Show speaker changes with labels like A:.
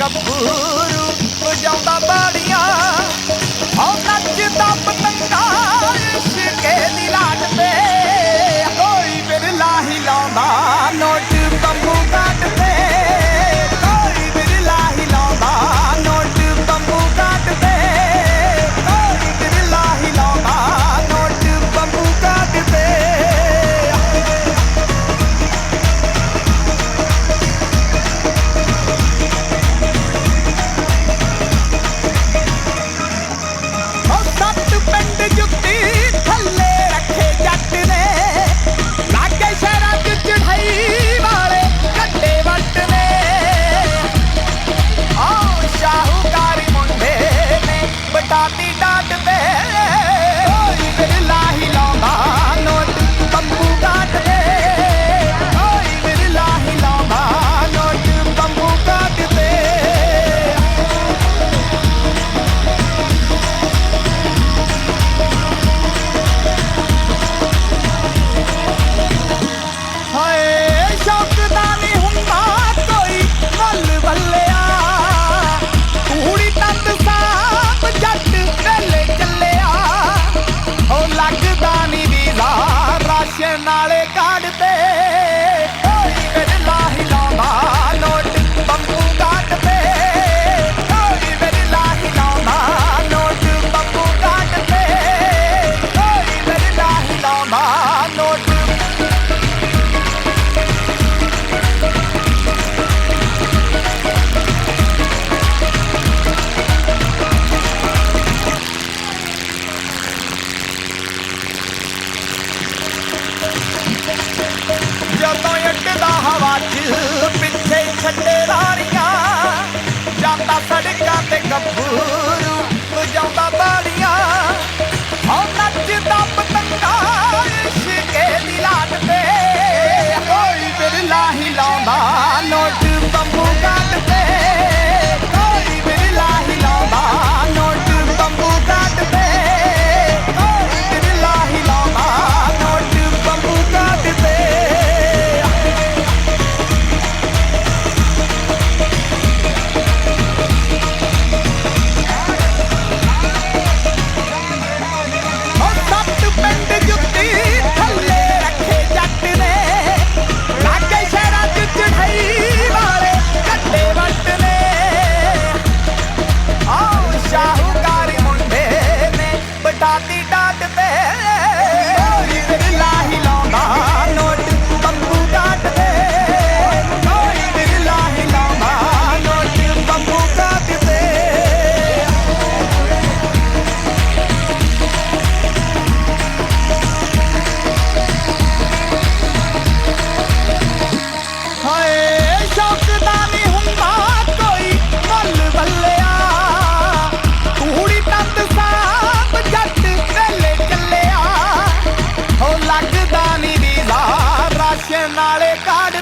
A: ਗੱਭਰੂ ਵਜਾਉਂਦਾ ਬਾੜੀਆਂ। ਨਾਲੇ ਕੱਢਦੇ Oh, நாளே காடு